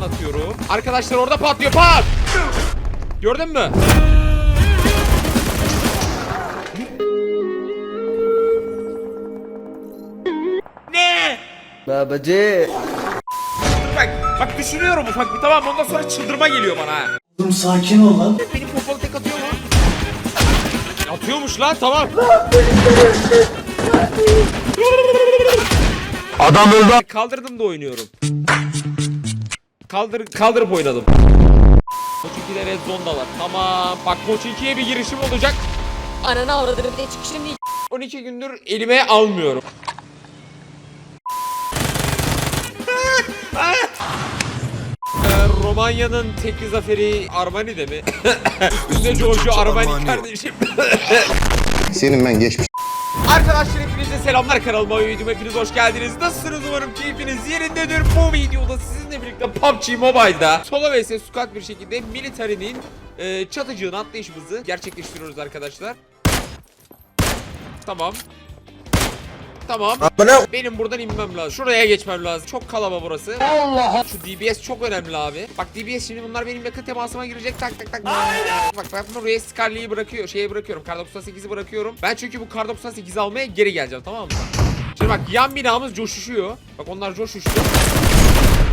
buradan atıyorum. Arkadaşlar orada patlıyor pat. Gördün mü? Ne? Babacı. Bak, bak düşünüyorum ufak bir tamam ondan sonra çıldırma geliyor bana ha. Oğlum sakin ol lan. Benim pompalı tek atıyor mu? Atıyormuş lan tamam. Adam öldü. Kaldırdım da oynuyorum. Kaldır, kaldırıp oynadım. Koç 2'de red zone'dalar. Tamam. Bak Koç 2'ye bir girişim olacak. Ananı avradını bir de çıkışını değil. 12 gündür elime almıyorum. Romanya'nın tek zaferi Armani'de mi? Üstünde Giorgio Armani kardeşim. Senin ben geçmiş. Arkadaşlar selamlar kanalıma videoma hepiniz hoş geldiniz. Nasılsınız umarım keyfiniz yerindedir. Bu videoda sizinle birlikte PUBG Mobile'da solo vs squad bir şekilde military'nin e, çatıcığını atlayışımızı gerçekleştiriyoruz arkadaşlar. Tamam. Tamam. Benim buradan inmem lazım. Şuraya geçmem lazım. Çok kalaba burası. Allah. Şu DBS çok önemli abi. Bak DBS şimdi bunlar benim yakın temasıma girecek. Tak tak tak. Bak ben buraya Scarlet'i bırakıyor. Şeye bırakıyorum. Kar 98'i bırakıyorum. Ben çünkü bu Kar 98'i almaya geri geleceğim tamam mı? Şimdi bak yan binamız coşuşuyor. Bak onlar coşuştu.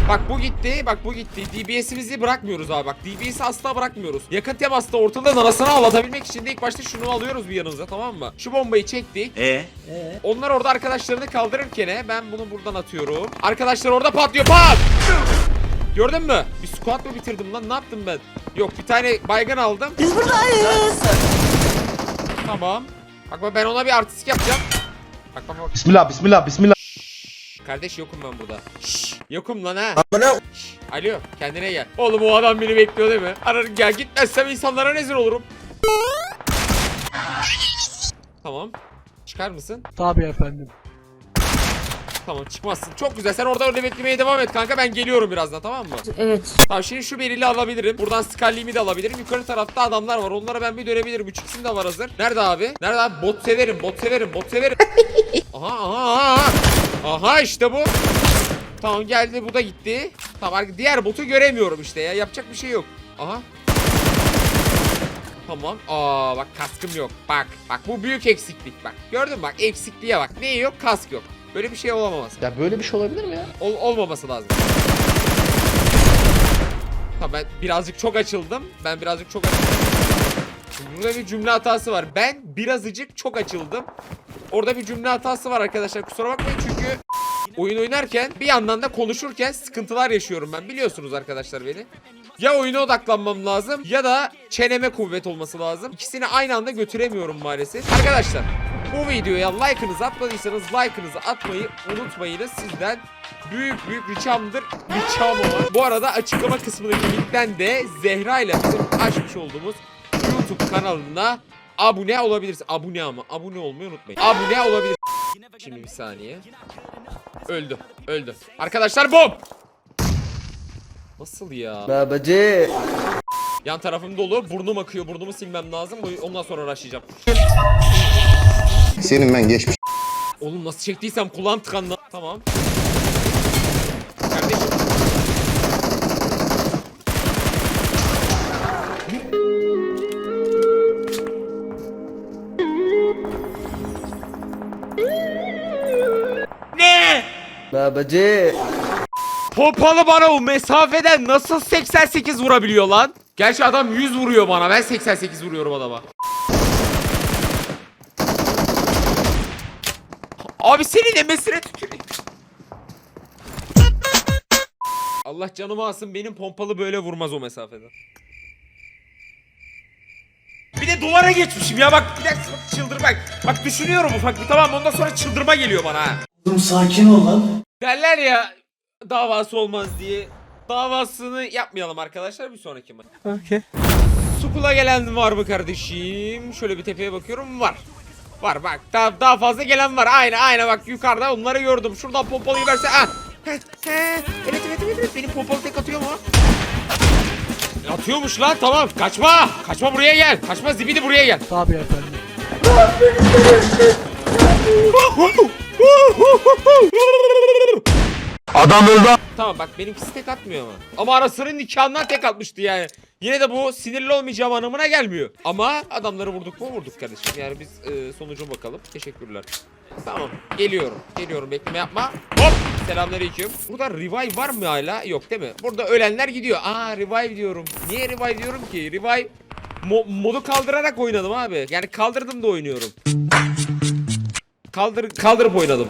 Bak bu gitti, bak bu gitti. DBS'imizi bırakmıyoruz abi bak. DBS'i asla bırakmıyoruz. Yakın temasta ortadan arasına avlatabilmek için de ilk başta şunu alıyoruz bir yanımıza tamam mı? Şu bombayı çektik. E Onlar orada arkadaşlarını kaldırırken ben bunu buradan atıyorum. Arkadaşlar orada patlıyor. Pat! Gördün mü? Bir squat mı bitirdim lan? Ne yaptım ben? Yok bir tane baygın aldım. Biz buradayız. Tamam. Bak bak ben ona bir artistik yapacağım. Bak bak bak. Bismillah bismillah bismillah. Şşş, Kardeş yokum ben burada. Şşş, yokum lan ha. Şşş, Alo kendine gel. Oğlum o adam beni bekliyor değil mi? Ararım gel gitmezsem insanlara rezil olurum. Tamam. Çıkar mısın? Tabii efendim. Tamam çıkmazsın. Çok güzel. Sen orada öyle beklemeye devam et kanka. Ben geliyorum birazdan tamam mı? Evet. Tamam şimdi şu berili alabilirim. Buradan Scully'mi de alabilirim. Yukarı tarafta adamlar var. Onlara ben bir dönebilirim. Üç ikisini de var hazır. Nerede abi? Nerede abi? Bot severim. Bot severim. Bot severim. aha aha aha. Aha işte bu. Tamam geldi. Bu da gitti. Tamam diğer botu göremiyorum işte ya. Yapacak bir şey yok. Aha. Tamam. Aa bak kaskım yok. Bak. Bak bu büyük eksiklik bak. Gördün mü bak eksikliğe bak. Ne yok? Kask yok. Böyle bir şey olamaz. Ya böyle bir şey olabilir mi ya? Ol- olmaması lazım. Tamam ben birazcık çok açıldım. Ben birazcık çok açıldım. Burada bir cümle hatası var. Ben birazcık çok açıldım. Orada bir cümle hatası var arkadaşlar. Kusura bakmayın çünkü oyun oynarken bir yandan da konuşurken sıkıntılar yaşıyorum ben. Biliyorsunuz arkadaşlar beni. Ya oyuna odaklanmam lazım ya da çeneme kuvvet olması lazım. İkisini aynı anda götüremiyorum maalesef. Arkadaşlar bu videoya like'ınızı atmadıysanız like'ınızı atmayı unutmayınız. Sizden büyük büyük ricamdır. Ricam olan. Bu arada açıklama kısmındaki linkten de Zehra ile açmış olduğumuz YouTube kanalına abone olabilirsiniz. Abone ama abone olmayı unutmayın. Abone olabilir. Şimdi bir saniye. Öldü. Öldü. Arkadaşlar bom. Nasıl ya? Babacı. Yan tarafım dolu. Burnum akıyor. Burnumu silmem lazım. Ondan sonra raşlayacağım. Senin ben geçmiş. Oğlum nasıl çektiysem kulağım tıkandı. Tamam. Kardeşim. Babacı. Pompalı bana o mesafeden nasıl 88 vurabiliyor lan? Gerçi adam 100 vuruyor bana. Ben 88 vuruyorum adama. Abi senin emesine tüküreyim. Allah canımı alsın benim pompalı böyle vurmaz o mesafeden. Bir de duvara geçmişim ya bak bir dakika çıldır bak. Bak düşünüyorum ufak bir tamam ondan sonra çıldırma geliyor bana ha. Oğlum sakin ol lan. Derler ya davası olmaz diye. Davasını yapmayalım arkadaşlar bir sonraki maç. Okey. Sukula gelen var mı kardeşim? Şöyle bir tepeye bakıyorum var. Var bak daha, daha fazla gelen var. Aynı aynı bak yukarıda onları gördüm. Şuradan pompalıyı verse. Ah. Evet evet evet evet benim pompalı tek atıyor mu? Atıyormuş lan tamam kaçma. Kaçma buraya gel. Kaçma zibidi buraya gel. Tabii efendim. Adam öldü. tamam bak benimkisi tek atmıyor ama. Ama arasının nikahından tek atmıştı yani. Yine de bu sinirli olmayacağım anlamına gelmiyor. Ama adamları vurduk mu vurduk kardeşim. Yani biz e, sonucuna bakalım. Teşekkürler. Tamam geliyorum. Geliyorum bekleme yapma. Hop selamünaleyküm. Burada revive var mı hala? Yok değil mi? Burada ölenler gidiyor. Aa revive diyorum. Niye revive diyorum ki? Revive mo- modu kaldırarak oynadım abi. Yani kaldırdım da oynuyorum. Kaldır kaldırıp oynadım.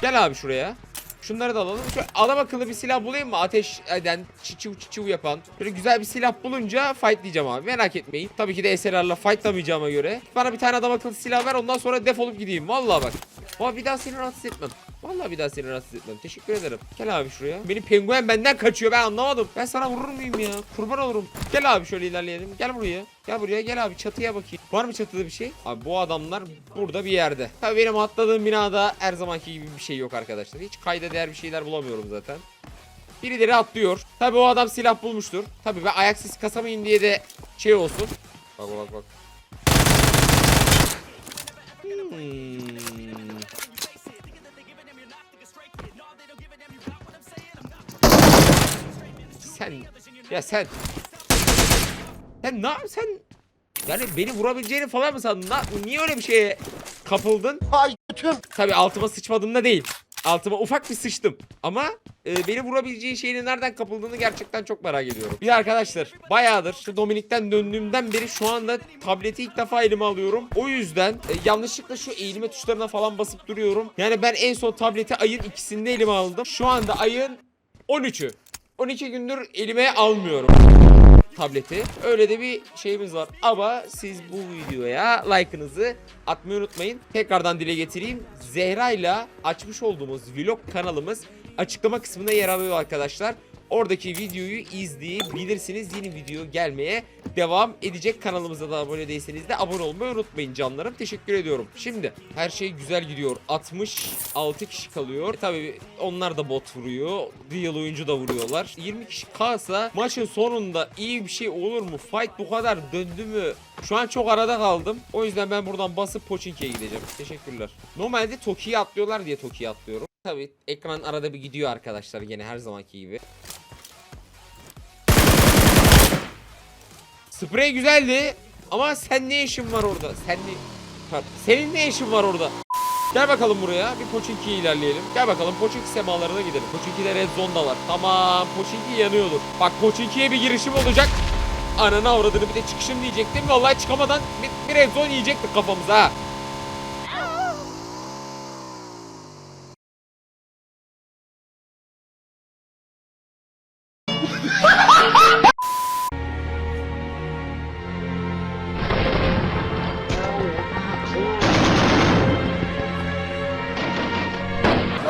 Gel abi şuraya. Şunları da alalım. Şu adam akıllı bir silah bulayım mı? Ateş eden, çiçiv çiçiv yapan. Böyle güzel bir silah bulunca fight diyeceğim abi. Merak etmeyin. Tabii ki de SLR'la fightlamayacağıma göre. Bana bir tane adam akıllı silah ver ondan sonra defolup gideyim. Vallahi bak. Vallahi bir daha seni rahatsız etmem. Vallahi bir daha seni rahatsız etmem. Teşekkür ederim. Gel abi şuraya. Benim penguen benden kaçıyor ben anlamadım. Ben sana vurur muyum ya? Kurban olurum. Gel abi şöyle ilerleyelim. Gel buraya. Gel buraya gel abi çatıya bakayım. Var mı çatıda bir şey? Abi bu adamlar burada bir yerde. Tabii benim atladığım binada her zamanki gibi bir şey yok arkadaşlar. Hiç kayda değer bir şeyler bulamıyorum zaten. Birileri atlıyor. Tabii o adam silah bulmuştur. Tabii ben ayak sesi kasamayayım diye de şey olsun. Bak bak bak. Hmm. Sen ya sen sen ne sen yani beni vurabileceğini falan mı sandın? Na- niye öyle bir şeye kapıldın? Ay götüm. Tabi altıma sıçmadığımda değil. Altıma ufak bir sıçtım. Ama e, beni vurabileceği şeyin nereden kapıldığını gerçekten çok merak ediyorum. Bir arkadaşlar bayağıdır şu Dominik'ten döndüğümden beri şu anda tableti ilk defa elime alıyorum. O yüzden e, yanlışlıkla şu eğilme tuşlarına falan basıp duruyorum. Yani ben en son tableti ayın ikisinde elime aldım. Şu anda ayın 13'ü. 12 gündür elime almıyorum tableti. Öyle de bir şeyimiz var. Ama siz bu videoya like'ınızı atmayı unutmayın. Tekrardan dile getireyim. Zehra ile açmış olduğumuz vlog kanalımız açıklama kısmında yer alıyor arkadaşlar. Oradaki videoyu izleyebilirsiniz. Yeni video gelmeye devam edecek. Kanalımıza da abone değilseniz de abone olmayı unutmayın canlarım. Teşekkür ediyorum. Şimdi her şey güzel gidiyor. 66 kişi kalıyor. E, tabii onlar da bot vuruyor. Real oyuncu da vuruyorlar. 20 kişi kalsa maçın sonunda iyi bir şey olur mu? Fight bu kadar döndü mü? Şu an çok arada kaldım. O yüzden ben buradan basıp Pochinki'ye gideceğim. Teşekkürler. Normalde Toki'ye atlıyorlar diye Toki'ye atlıyorum. Tabii ekran arada bir gidiyor arkadaşlar gene her zamanki gibi. Sprey güzeldi ama sen ne işin var orada? Sen ne... Senin ne işin var orada? Gel bakalım buraya. Bir Pochinki'ye ilerleyelim. Gel bakalım Pochinki semalarına gidelim. Pochinki'de red zone da var. Tamam Pochinki yanıyordur. Bak Pochinki'ye bir girişim olacak. Ananı avradını bir de çıkışım diyecektim. Vallahi çıkamadan bir, bir red zone yiyecektik kafamıza ha.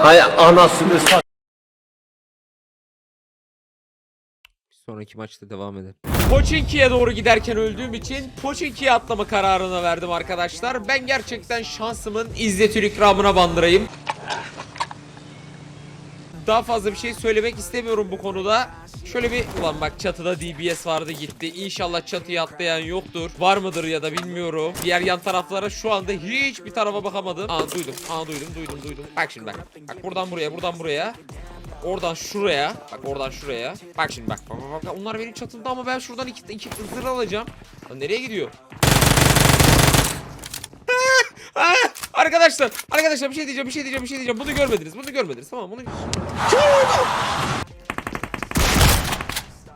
Hay anasını s- Sonraki maçta devam edelim. Pochinki'ye doğru giderken öldüğüm için Pochinki'ye atlama kararına verdim arkadaşlar. Ben gerçekten şansımın izzetül ikramına bandırayım. Daha fazla bir şey söylemek istemiyorum bu konuda. Şöyle bir ulan bak çatıda DBS vardı gitti. İnşallah çatıya atlayan yoktur. Var mıdır ya da bilmiyorum. Diğer yan taraflara şu anda hiçbir tarafa bakamadım. Aa duydum. Aa duydum duydum duydum. Bak şimdi bak. Bak buradan buraya buradan buraya. Oradan şuraya. Bak oradan şuraya. Bak şimdi bak. Bak, bak, bak. Onlar benim çatımda ama ben şuradan iki, iki zırh alacağım. Lan nereye gidiyor? Ah! Arkadaşlar, arkadaşlar bir şey diyeceğim, bir şey diyeceğim, bir şey diyeceğim. Bunu görmediniz, bunu görmediniz. Tamam, bunu...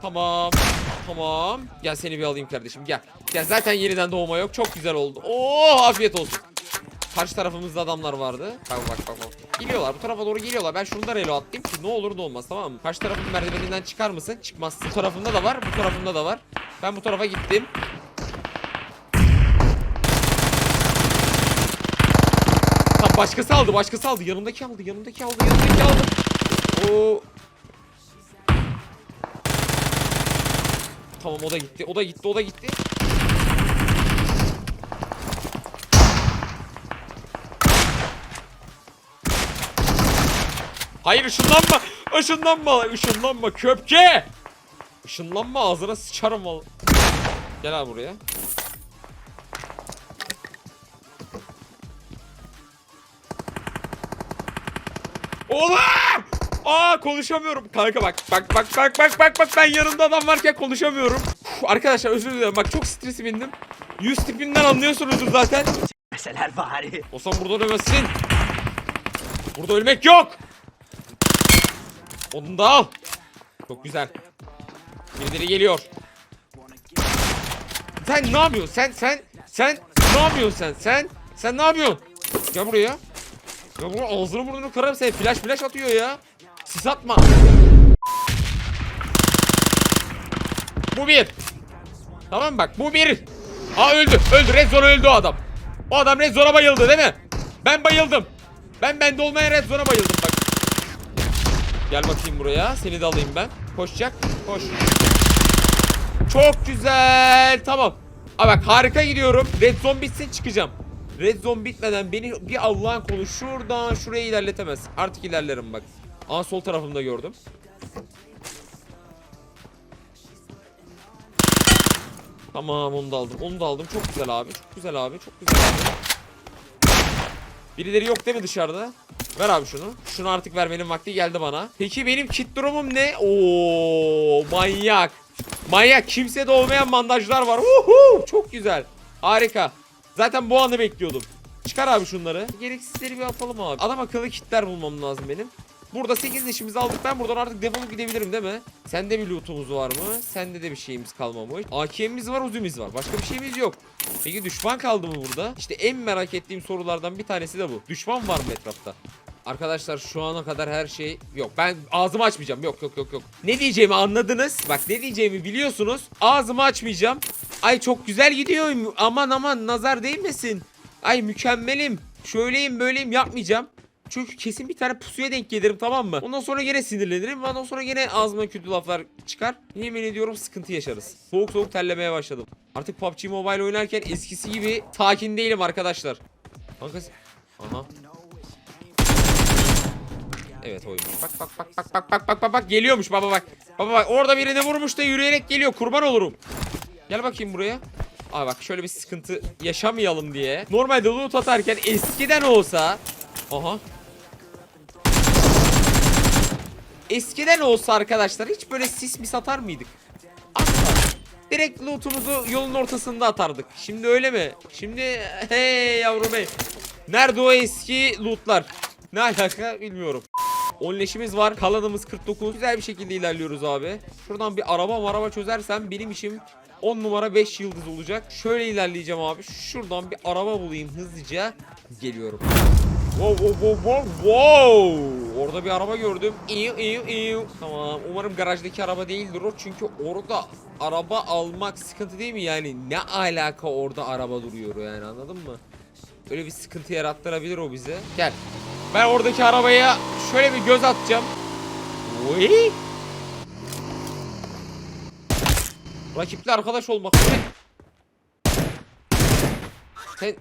Tamam. Tamam. Gel seni bir alayım kardeşim. Gel. Gel zaten yeniden doğma yok. Çok güzel oldu. Oo afiyet olsun. Karşı tarafımızda adamlar vardı. Bak bak bak bak. Geliyorlar bu tarafa doğru geliyorlar. Ben şuradan elo atlayayım ki ne olur ne olmaz tamam mı? Karşı tarafın merdiveninden çıkar mısın? Çıkmazsın. Bu tarafında da var, bu tarafında da var. Ben bu tarafa gittim. Tamam başkası aldı, başkası aldı. Yanımdaki aldı, yanımdaki aldı, yanımdaki aldı. Oo. Tamam o da gitti, o da gitti, o da gitti. Hayır ışınlanma, ışınlanma, ışınlanma köpke. Işınlanma ağzına sıçarım vallahi. Gel abi buraya. Aa konuşamıyorum. Kanka bak bak bak bak bak bak bak ben yanımda adam varken konuşamıyorum. Uf, arkadaşlar özür dilerim. Bak çok stresi bindim. Yüz tipinden anlıyorsunuzdur zaten. Meseler bari. Olsam burada ölmesin. Burada ölmek yok. Onu da al. Çok güzel. Birileri geliyor. Sen ne yapıyorsun? Sen sen sen ne yapıyorsun sen? Sen sen ne yapıyorsun? Gel buraya. Ya bu ağzını burnunu kırarım seni. Flash flash atıyor ya. Sis atma. Bu bir. Tamam bak bu bir. Aa öldü. Öldü. Red Zone öldü o adam. O adam Red Zone'a bayıldı değil mi? Ben bayıldım. Ben bende olmayan Red Zone'a bayıldım bak. Gel bakayım buraya. Seni de alayım ben. Koşacak. Koş. Çok güzel. Tamam. Aa bak harika gidiyorum. Red Zone bitsin çıkacağım. Red Zone bitmeden beni bir Allah'ın kolu şuradan şuraya ilerletemez. Artık ilerlerim bak. Aa sol tarafımda gördüm. Tamam onu da aldım. Onu da aldım. Çok güzel abi. Çok güzel abi. Çok güzel abi. Birileri yok değil mi dışarıda? Ver abi şunu. Şunu artık vermenin vakti geldi bana. Peki benim kit durumum ne? Oo manyak. Manyak. Kimsede olmayan bandajlar var. Uhu! Çok güzel. Harika. Zaten bu anı bekliyordum. Çıkar abi şunları. Gereksizleri bir atalım abi. Adam akıllı kitler bulmam lazım benim. Burada 8 işimizi aldık. Ben buradan artık defolup gidebilirim değil mi? Sende bir lootumuz var mı? Sende de bir şeyimiz kalmamış. AKM'imiz var, uzimiz var. Başka bir şeyimiz yok. Peki düşman kaldı mı burada? İşte en merak ettiğim sorulardan bir tanesi de bu. Düşman var mı etrafta? Arkadaşlar şu ana kadar her şey yok. Ben ağzımı açmayacağım. Yok yok yok yok. Ne diyeceğimi anladınız. Bak ne diyeceğimi biliyorsunuz. Ağzımı açmayacağım. Ay çok güzel gidiyor. Aman aman nazar değmesin. Ay mükemmelim. Şöyleyim böyleyim yapmayacağım. Çünkü kesin bir tane pusuya denk gelirim tamam mı? Ondan sonra yine sinirlenirim. Ondan sonra yine ağzıma kötü laflar çıkar. Yemin ediyorum sıkıntı yaşarız. Soğuk soğuk terlemeye başladım. Artık PUBG Mobile oynarken eskisi gibi sakin değilim arkadaşlar. Kanka Aha. Evet oymuş. Bak bak bak bak bak bak bak bak bak geliyormuş baba bak. Baba bak orada birini vurmuş da yürüyerek geliyor. Kurban olurum. Gel bakayım buraya. Aa bak şöyle bir sıkıntı yaşamayalım diye. Normalde loot atarken eskiden olsa Aha. Eskiden olsa arkadaşlar hiç böyle sis mi satar mıydık? Asla. Direkt lootumuzu yolun ortasında atardık. Şimdi öyle mi? Şimdi hey yavrum hey. Nerede o eski lootlar? Ne alaka bilmiyorum. 10 leşimiz var. Kalanımız 49. Güzel bir şekilde ilerliyoruz abi. Şuradan bir araba araba çözersem benim işim 10 numara 5 yıldız olacak. Şöyle ilerleyeceğim abi. Şuradan bir araba bulayım hızlıca. Geliyorum. Wow wow wow wow wow. Orada bir araba gördüm. İyi iyi iyi. Tamam. Umarım garajdaki araba değildir o. Çünkü orada araba almak sıkıntı değil mi? Yani ne alaka orada araba duruyor yani anladın mı? Öyle bir sıkıntı yarattırabilir o bize. Gel. Ben oradaki arabaya şöyle bir göz atacağım. Oy. Rakipli arkadaş olmak? Sen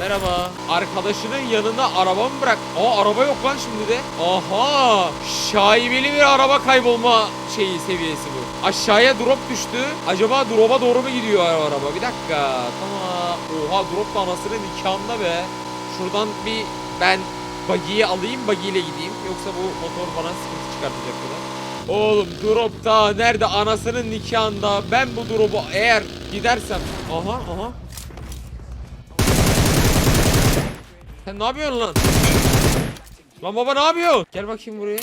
Merhaba. Arkadaşının yanına araba mı bırak? Aa araba yok lan şimdi de. Aha. Şaibeli bir araba kaybolma şeyi seviyesi bu. Aşağıya drop düştü. Acaba drop'a doğru mu gidiyor araba? Bir dakika. Tamam. Oha drop da anasının nikahında be. Şuradan bir ben buggy'yi alayım buggy ile gideyim. Yoksa bu motor bana sıkıntı çıkartacak kadar. Oğlum drop da nerede anasının nikahında ben bu drop'u eğer gidersem aha aha Sen ne yapıyorsun lan? Lan baba ne yapıyor? Gel bakayım buraya.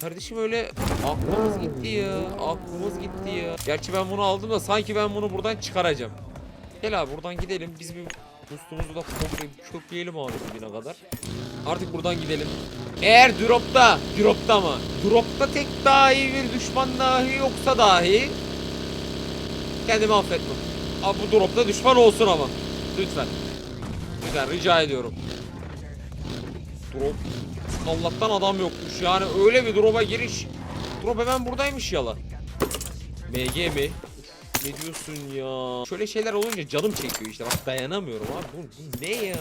Kardeşim öyle aklımız gitti ya. Aklımız gitti ya. Gerçi ben bunu aldım da sanki ben bunu buradan çıkaracağım. Gel abi buradan gidelim. Biz bir boostumuzu da komple kökleyelim abi bugüne kadar. Artık buradan gidelim. Eğer dropta, dropta mı? Dropta tek dahi bir düşman dahi yoksa dahi kendimi affetmem. Abi bu dropta düşman olsun ama. Lütfen. Lütfen rica ediyorum. Drop. Allah'tan adam yokmuş yani öyle bir drop'a giriş. Drop hemen buradaymış yala. MG mi? Ne diyorsun ya? Şöyle şeyler olunca canım çekiyor işte bak dayanamıyorum abi bu, ne ya?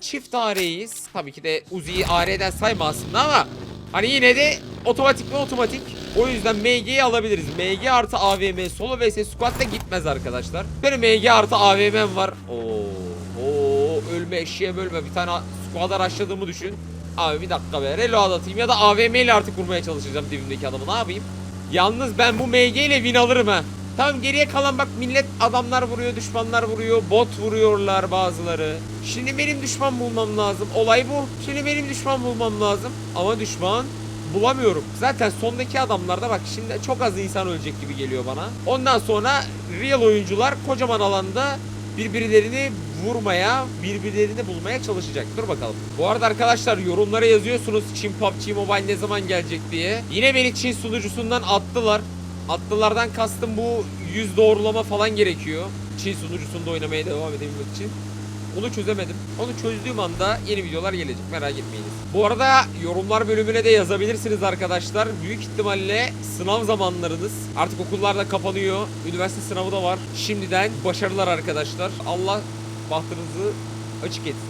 Çift AR'yiz. Tabii ki de Uzi'yi AR'den sayma aslında ama hani yine de otomatik mi otomatik. O yüzden MG'yi alabiliriz. MG artı AVM solo vs squad da gitmez arkadaşlar. Benim MG artı AVM'm var. Oo ölme eşeğe ölme. Bir tane squad'a rushladığımı düşün. Abi bir dakika be reload atayım ya da AVM ile artık vurmaya çalışacağım dibimdeki adamı ne yapayım? Yalnız ben bu MG ile win alırım ha. Tamam geriye kalan bak millet adamlar vuruyor, düşmanlar vuruyor, bot vuruyorlar bazıları. Şimdi benim düşman bulmam lazım. Olay bu. Şimdi benim düşman bulmam lazım. Ama düşman bulamıyorum. Zaten sondaki adamlarda bak şimdi çok az insan ölecek gibi geliyor bana. Ondan sonra real oyuncular kocaman alanda birbirlerini vurmaya, birbirlerini bulmaya çalışacak. Dur bakalım. Bu arada arkadaşlar yorumlara yazıyorsunuz Çin PUBG Mobile ne zaman gelecek diye. Yine beni Çin sunucusundan attılar. Attılardan kastım bu yüz doğrulama falan gerekiyor. Çin sunucusunda oynamaya devam edebilmek için. Onu çözemedim. Onu çözdüğüm anda yeni videolar gelecek merak etmeyiniz. Bu arada yorumlar bölümüne de yazabilirsiniz arkadaşlar. Büyük ihtimalle sınav zamanlarınız artık okullar da kapanıyor. Üniversite sınavı da var. Şimdiden başarılar arkadaşlar. Allah bahtınızı açık etsin.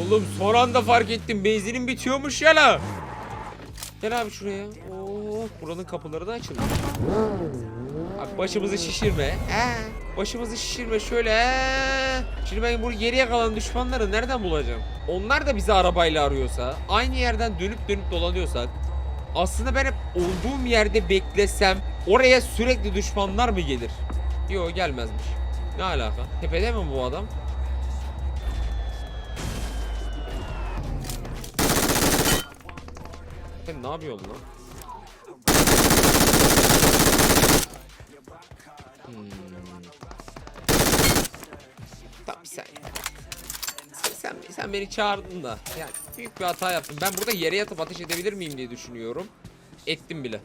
Oğlum son anda fark ettim. Benzinim bitiyormuş ya la. Gel abi şuraya. Oo, buranın kapıları da açılmış. Abi başımızı şişirme. Ee, başımızı şişirme şöyle. ee. Şimdi ben bu geriye kalan düşmanları nereden bulacağım? Onlar da bizi arabayla arıyorsa, aynı yerden dönüp dönüp dolanıyorsak, aslında ben hep olduğum yerde beklesem oraya sürekli düşmanlar mı gelir? Yok gelmezmiş. Ne alaka? Tepede mi bu adam? Sen ne yapıyorsun lan? Hmm. Tamam. Sen, sen, sen beni çağırdın da. Yani büyük bir hata yaptım. Ben burada yere yatıp ateş edebilir miyim diye düşünüyorum. Ettim bile.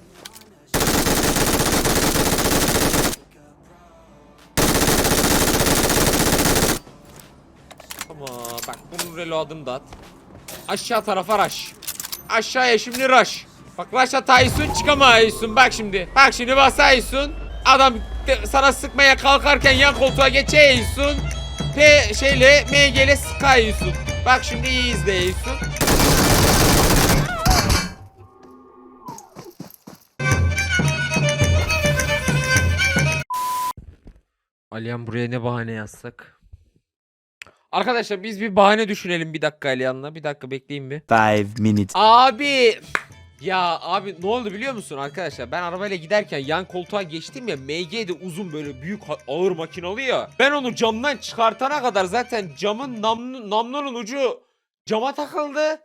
Tamam bak bunun reload'ını da at. Aşağı tarafa rush. Aşağıya şimdi rush. Bak rush atıyorsun çıkamıyorsun. Bak şimdi. Bak şimdi basıyorsun. Adam sana sıkmaya kalkarken yan koltuğa geçiyorsun. P şeyle MG ile sıkıyorsun. Bak şimdi iyi izliyorsun. Aliyan buraya ne bahane yazsak? Arkadaşlar biz bir bahane düşünelim bir dakika Aliyan'la. Bir dakika bekleyin bir. Five minutes. Abi ya abi ne oldu biliyor musun arkadaşlar? Ben arabayla giderken yan koltuğa geçtim ya MG de uzun böyle büyük ağır makinalı ya. Ben onu camdan çıkartana kadar zaten camın namlu, namlunun ucu cama takıldı.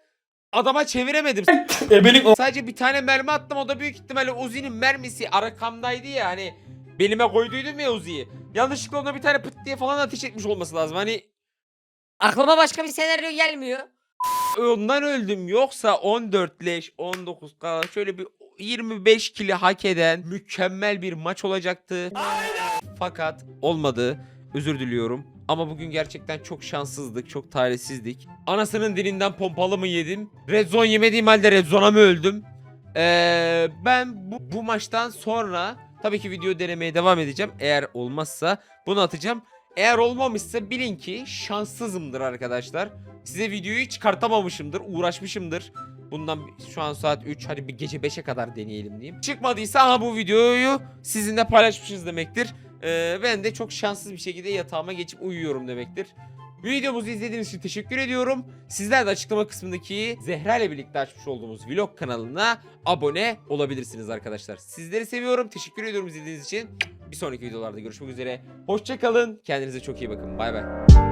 Adama çeviremedim. Sadece bir tane mermi attım o da büyük ihtimalle Uzi'nin mermisi arkamdaydı ya hani belime koyduydum ya Uzi'yi. Yanlışlıkla ona bir tane pıt diye falan ateş etmiş olması lazım. Hani Aklıma başka bir senaryo gelmiyor. Ondan öldüm. Yoksa 14 leş, 19 kala şöyle bir 25 kili hak eden mükemmel bir maç olacaktı. Fakat olmadı. Özür diliyorum. Ama bugün gerçekten çok şanssızdık, çok talihsizdik. Anasının dilinden pompalı mı yedim? Red zone yemediğim halde red zone'a mı öldüm? Ee, ben bu, bu maçtan sonra tabii ki video denemeye devam edeceğim. Eğer olmazsa bunu atacağım. Eğer olmamışsa bilin ki şanssızımdır arkadaşlar. Size videoyu çıkartamamışımdır, uğraşmışımdır. Bundan şu an saat 3 hadi bir gece 5'e kadar deneyelim diyeyim. Çıkmadıysa aha bu videoyu sizinle paylaşmışız demektir. Ee, ben de çok şanssız bir şekilde yatağıma geçip uyuyorum demektir. Videomuzu izlediğiniz için teşekkür ediyorum. Sizler de açıklama kısmındaki Zehra ile birlikte açmış olduğumuz vlog kanalına abone olabilirsiniz arkadaşlar. Sizleri seviyorum. Teşekkür ediyorum izlediğiniz için. Bir sonraki videolarda görüşmek üzere. Hoşçakalın. Kendinize çok iyi bakın. Bay bay.